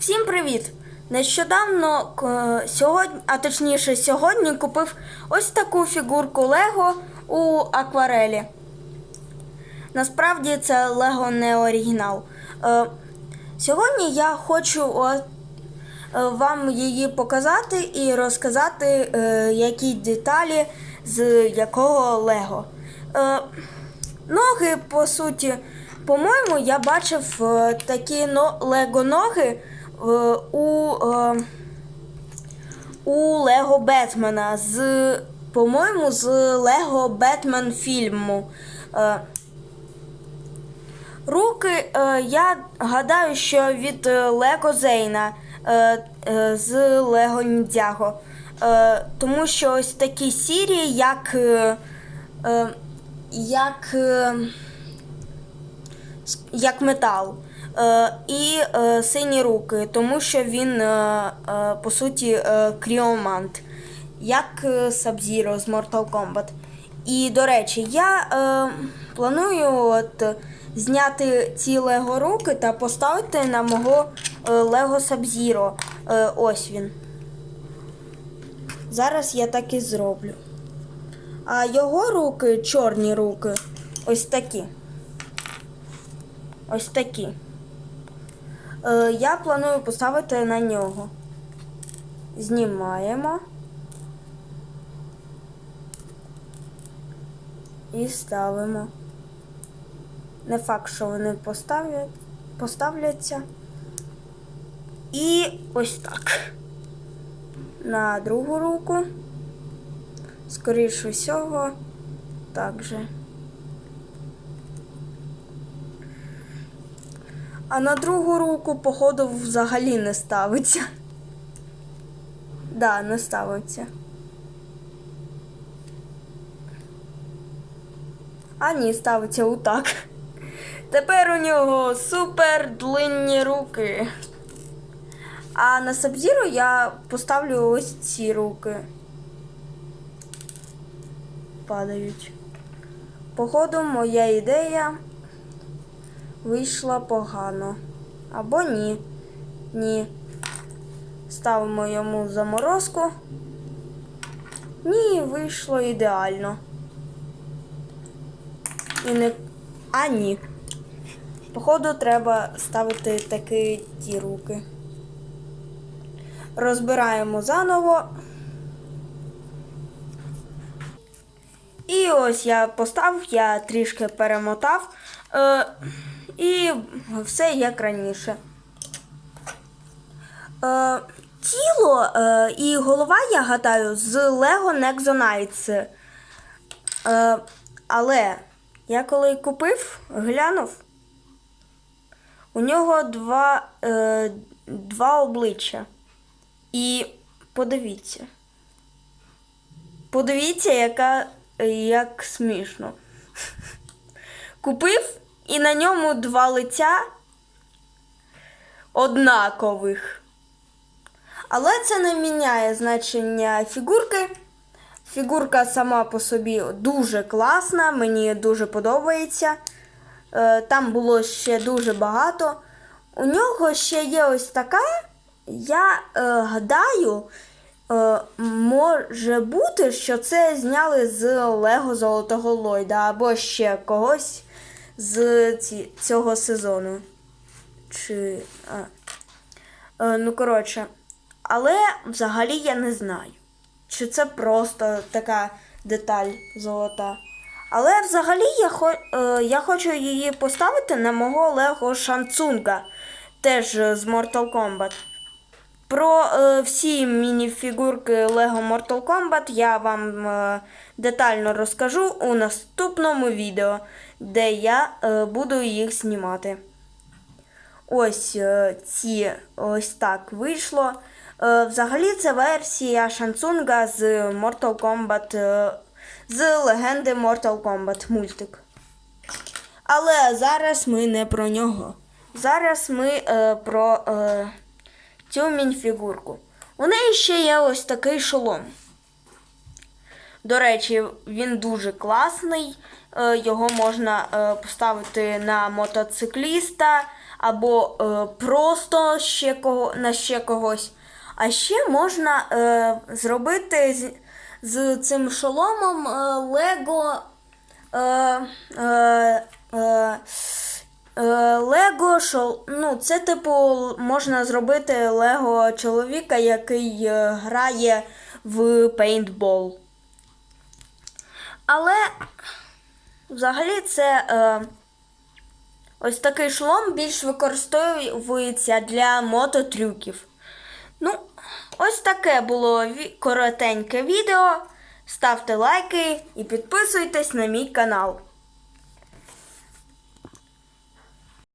Всім привіт! Нещодавно сьогодні, а точніше сьогодні купив ось таку фігурку Лего у акварелі. Насправді це Лего не оригінал. Е, сьогодні я хочу е, вам її показати і розказати, е, які деталі з якого Лего. Ноги, по суті, по-моєму, я бачив такі но- Лего ноги е, у, е, у Лего Бетмена з, по-моєму, з Лего Бетмен фільму. Е, Руки, е, я гадаю, що від е, Лего Зейна е, е, з Лего Ніндзяго. Е, тому що ось такі сірі, як, е, е, як, е, як метал. Е, і е, сині руки, тому що він, е, по суті, кріомант, як Sub-Zero з Mortal Kombat. І, до речі, я планую от, зняти ці Лего руки та поставити на мого Лего. Е, ось він. Зараз я так і зроблю. А його руки, чорні руки, ось такі. Ось такі. Е, я планую поставити на нього. Знімаємо. І ставимо. Не факт, що вони поставлять, поставляться. І ось так. На другу руку. Скоріше всього, так же. А на другу руку, походу, взагалі не ставиться. Да, не ставиться. А ні, ставиться отак. Тепер у нього супер длинні руки. А на Сабзіру я поставлю ось ці руки. Падають. Походу, моя ідея вийшла погано. Або ні. Ні. Ставимо йому заморозку. Ні, вийшло ідеально. І не. А ні. Походу, треба ставити такі ті руки. Розбираємо заново. І ось я поставив, я трішки перемотав. Е, і все як раніше. Е, тіло е, і голова, я гадаю, з Lego Nexonites. Е, але я коли купив, глянув, у нього два, е, два обличчя. І подивіться. Подивіться, яка, як смішно. Купив і на ньому два лиця однакових. Але це не міняє значення фігурки. Фігурка сама по собі дуже класна, мені дуже подобається. Е, Там було ще дуже багато. У нього ще є ось така. Я е, гадаю, е, може бути, що це зняли з Лего Золотого Ллойда або ще когось з цього сезону. Чи. А. Е, ну, коротше. Але взагалі я не знаю, чи це просто така деталь золота. Але взагалі я, хо, е, я хочу її поставити на мого Лего Шанцунга, теж з Mortal Kombat. Про е, всі мініфігурки Lego Mortal Kombat я вам е, детально розкажу у наступному відео, де я е, буду їх знімати. Ось е, ці ось так вийшло. Е, Взагалі це версія Шансунга з Mortal Kombat, е, з легенди Mortal Kombat мультик. Але зараз ми не про нього. Зараз ми е, про е, цю мініфігурку. У неї ще є ось такий шолом. До речі, він дуже класний. Е, Його можна е, поставити на мотоцикліста або е, просто ще кого, на ще когось. А ще можна зробити з, з цим шоломом Лего. Лего ну, це типу можна зробити Лего чоловіка, який е, грає в пейнтбол. Але взагалі це е, ось такий шолом більш використовується для мототрюків. Ну, ось таке було коротеньке відео. Ставте лайки і підписуйтесь на мій канал.